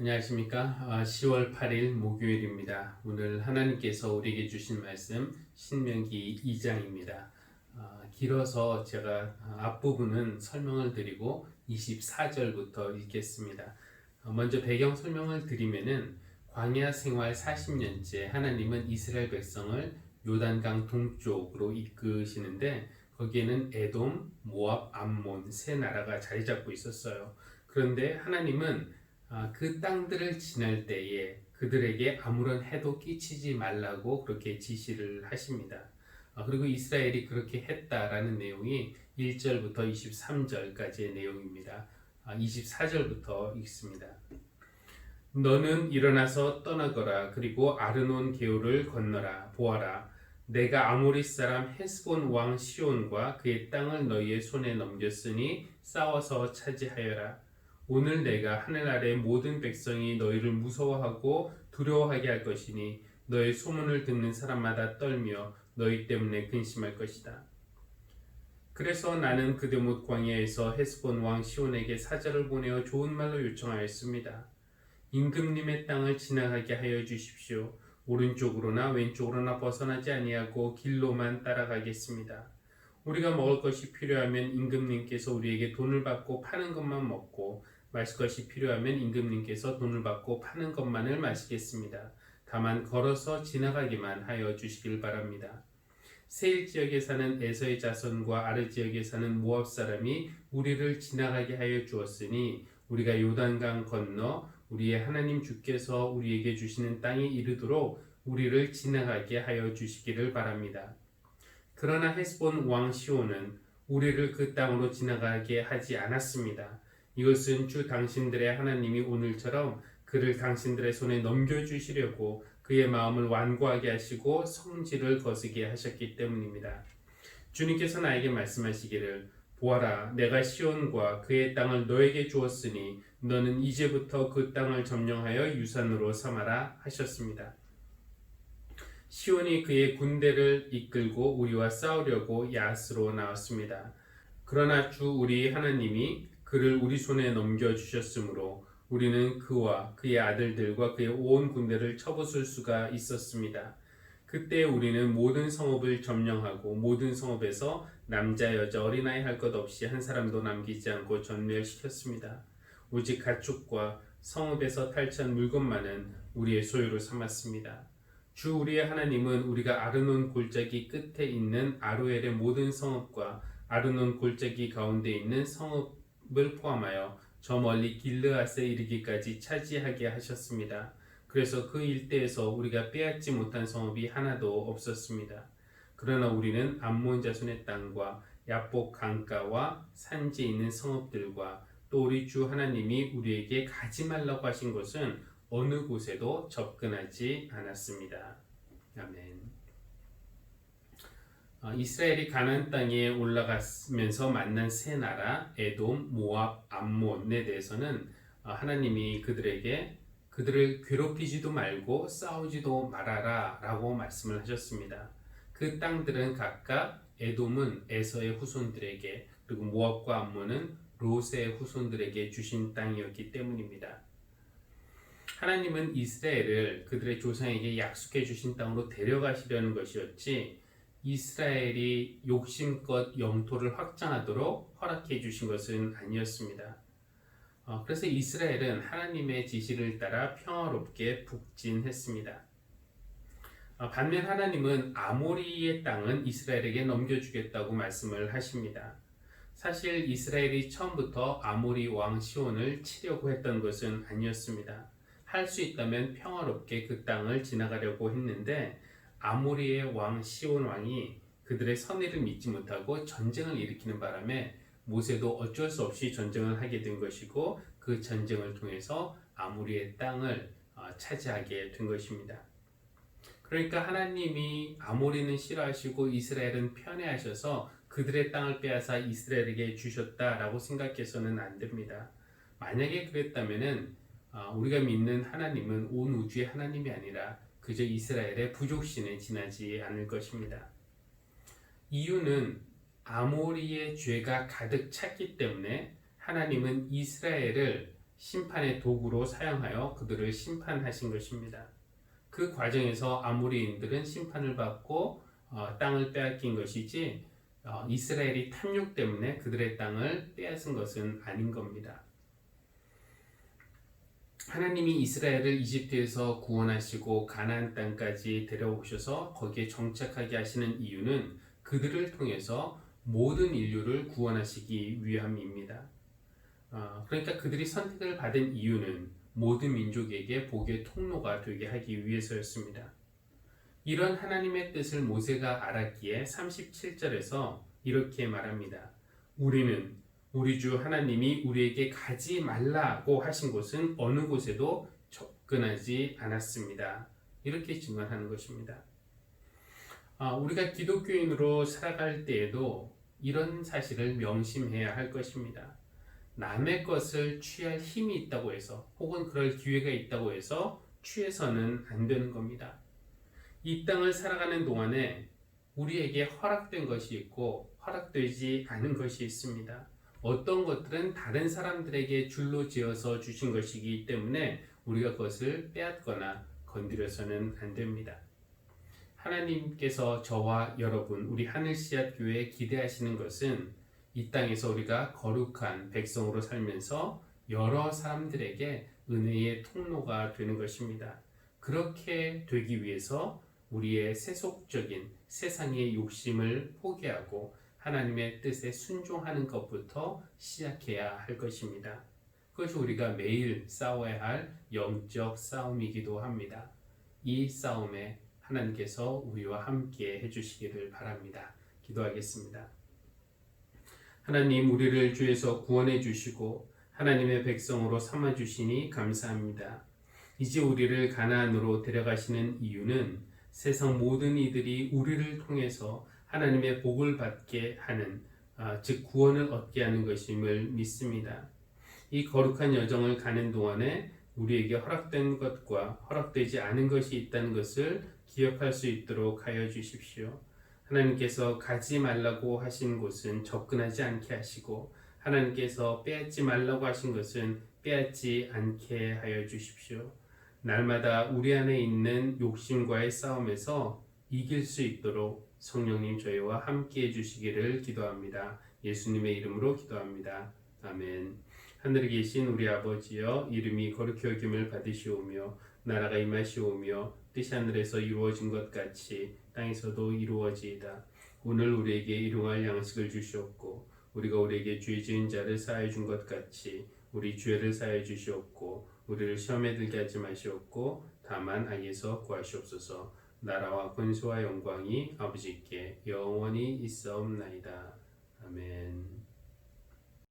안녕하십니까. 아, 10월 8일 목요일입니다. 오늘 하나님께서 우리에게 주신 말씀 신명기 2장입니다. 아, 길어서 제가 앞부분은 설명을 드리고 24절부터 읽겠습니다. 어, 먼저 배경 설명을 드리면은 광야 생활 40년째 하나님은 이스라엘 백성을 요단강 동쪽으로 이끄시는데 거기에는 에돔, 모압, 암몬 세 나라가 자리 잡고 있었어요. 그런데 하나님은 아, 그 땅들을 지날 때에 그들에게 아무런 해도 끼치지 말라고 그렇게 지시를 하십니다. 아, 그리고 이스라엘이 그렇게 했다라는 내용이 1절부터 23절까지의 내용입니다. 24절부터 읽습니다. 너는 일어나서 떠나거라 그리고 아르논 개울을 건너라 보아라 내가 아모리 사람 헤스본 왕 시온과 그의 땅을 너희의 손에 넘겼으니 싸워서 차지하여라 오늘 내가 하늘 아래 모든 백성이 너희를 무서워하고 두려워하게 할 것이니 너의 소문을 듣는 사람마다 떨며 너희 때문에 근심할 것이다. 그래서 나는 그드못 광야에서 헤스본 왕 시온에게 사자를 보내어 좋은 말로 요청하였습니다. 임금님의 땅을 지나가게 하여 주십시오. 오른쪽으로나 왼쪽으로나 벗어나지 아니하고 길로만 따라가겠습니다. 우리가 먹을 것이 필요하면 임금님께서 우리에게 돈을 받고 파는 것만 먹고 마실 것이 필요하면 임금님께서 돈을 받고 파는 것만을 마시겠습니다. 다만 걸어서 지나가기만 하여 주시길 바랍니다. 세일 지역에 사는 에서의 자손과 아르 지역에 사는 모압 사람이 우리를 지나가게 하여 주었으니 우리가 요단강 건너 우리의 하나님 주께서 우리에게 주시는 땅에 이르도록 우리를 지나가게 하여 주시기를 바랍니다. 그러나 헤스본 왕 시온은 우리를 그 땅으로 지나가게 하지 않았습니다. 이것은 주 당신들의 하나님이 오늘처럼 그를 당신들의 손에 넘겨주시려고 그의 마음을 완고하게 하시고 성질을 거스게 하셨기 때문입니다. 주님께서 나에게 말씀하시기를 보아라 내가 시온과 그의 땅을 너에게 주었으니 너는 이제부터 그 땅을 점령하여 유산으로 삼아라 하셨습니다. 시온이 그의 군대를 이끌고 우리와 싸우려고 야스로 나왔습니다. 그러나 주 우리 하나님이 그를 우리 손에 넘겨 주셨으므로 우리는 그와 그의 아들들과 그의 온 군대를 쳐부술 수가 있었습니다. 그때 우리는 모든 성읍을 점령하고 모든 성읍에서 남자 여자 어린아이 할 것 없이 한 사람도 남기지 않고 전멸시켰습니다. 오직 가축과 성읍에서 탈취한 물건만은 우리의 소유로 삼았습니다. 주 우리의 하나님은 우리가 아르논 골짜기 끝에 있는 아루엘의 모든 성읍과 아르논 골짜기 가운데 있는 성읍 을 포함하여 저 멀리 길르앗에 이르기까지 차지하게 하셨습니다. 그래서 그 일대에서 우리가 빼앗지 못한 성읍이 하나도 없었습니다. 그러나 우리는 암몬 자손의 땅과 야복 강가와 산지에 있는 성읍들과 또 우리 주 하나님이 우리에게 가지 말라고 하신 것은 어느 곳에도 접근하지 않았습니다. 아멘. 어, 이스라엘이 가나안 땅에 올라가면서 만난 세 나라 에돔, 모압, 암몬에 대해서는 어, 하나님이 그들에게 그들을 괴롭히지도 말고 싸우지도 말아라라고 말씀을 하셨습니다. 그 땅들은 각각 에돔은 에서의 후손들에게 그리고 모압과 암몬은 롯의 후손들에게 주신 땅이었기 때문입니다. 하나님은 이스라엘을 그들의 조상에게 약속해 주신 땅으로 데려가시려는 것이었지 이스라엘이 욕심껏 영토를 확장하도록 허락해 주신 것은 아니었습니다. 어, 그래서 이스라엘은 하나님의 지시를 따라 평화롭게 북진했습니다. 어, 반면 하나님은 아모리의 땅은 이스라엘에게 넘겨주겠다고 말씀을 하십니다. 사실 이스라엘이 처음부터 아모리 왕 시온을 치려고 했던 것은 아니었습니다. 할 수 있다면 평화롭게 그 땅을 지나가려고 했는데 아모리의 왕 시온 왕이 그들의 선의를 믿지 못하고 전쟁을 일으키는 바람에 모세도 어쩔 수 없이 전쟁을 하게 된 것이고 그 전쟁을 통해서 아모리의 땅을 어, 차지하게 된 것입니다. 그러니까 하나님이 아모리는 싫어하시고 이스라엘은 편애하셔서 그들의 땅을 빼앗아 이스라엘에게 주셨다라고 생각해서는 안 됩니다. 만약에 그랬다면은 어, 우리가 믿는 하나님은 온 우주의 하나님이 아니라 그저 이스라엘의 부족신에 지나지 않을 것입니다. 이유는 아모리의 죄가 가득 찼기 때문에 하나님은 이스라엘을 심판의 도구로 사용하여 그들을 심판하신 것입니다. 그 과정에서 아모리인들은 심판을 받고 어, 땅을 빼앗긴 것이지 어, 이스라엘이 탐욕 때문에 그들의 땅을 빼앗은 것은 아닌 겁니다. 하나님이 이스라엘을 이집트에서 구원하시고 가나안 땅까지 데려오셔서 거기에 정착하게 하시는 이유는 그들을 통해서 모든 인류를 구원하시기 위함입니다. 어, 그러니까 그들이 선택을 받은 이유는 모든 민족에게 복의 통로가 되게 하기 위해서였습니다. 이런 하나님의 뜻을 모세가 알았기에 37절에서 이렇게 말합니다. 우리는 우리 주 하나님이 우리에게 가지 말라고 하신 곳은 어느 곳에도 접근하지 않았습니다. 이렇게 증언하는 것입니다. 아, 우리가 기독교인으로 살아갈 때에도 이런 사실을 명심해야 할 것입니다. 남의 것을 취할 힘이 있다고 해서 혹은 그럴 기회가 있다고 해서 취해서는 안 되는 겁니다. 이 땅을 살아가는 동안에 우리에게 허락된 것이 있고 허락되지 않은 것이 있습니다. 어떤 것들은 다른 사람들에게 줄로 지어서 주신 것이기 때문에 우리가 그것을 빼앗거나 건드려서는 안 됩니다. 하나님께서 저와 여러분, 우리 하늘씨앗 교회에 기대하시는 것은 이 땅에서 우리가 거룩한 백성으로 살면서 여러 사람들에게 은혜의 통로가 되는 것입니다. 그렇게 되기 위해서 우리의 세속적인 세상의 욕심을 포기하고 하나님의 뜻에 순종하는 것부터 시작해야 할 것입니다. 그것이 우리가 매일 싸워야 할 영적 싸움이기도 합니다. 이 싸움에 하나님께서 우리와 함께 해주시기를 바랍니다. 기도하겠습니다. 하나님 우리를 주에서 구원해 주시고 하나님의 백성으로 삼아 주시니 감사합니다. 이제 우리를 가나안으로 데려가시는 이유는 세상 모든 이들이 우리를 통해서 하나님의 복을 받게 하는 아, 즉 구원을 얻게 하는 것임을 믿습니다. 이 거룩한 여정을 가는 동안에 우리에게 허락된 것과 허락되지 않은 것이 있다는 것을 기억할 수 있도록 하여 주십시오. 하나님께서 가지 말라고 하신 곳은 접근하지 않게 하시고 하나님께서 빼앗지 말라고 하신 것은 빼앗지 않게 하여 주십시오. 날마다 우리 안에 있는 욕심과의 싸움에서 이길 수 있도록 성령님 저희와 함께 해주시기를 기도합니다. 예수님의 이름으로 기도합니다. 아멘. 하늘에 계신 우리 아버지여 이름이 거룩히 여김을 받으시오며 나라가 임하시오며 뜻이 하늘에서 이루어진 것 같이 땅에서도 이루어지이다. 오늘 우리에게 일용할 양식을 주시옵고 우리가 우리에게 죄 지은 자를 사하여 준것 같이 우리 죄를 사하여 주시옵고 우리를 시험에 들게 하지 마시옵고 다만 악에서 구하시옵소서. 나라와 권세와 영광이 아버지께 영원히 있사옵나이다. 아멘.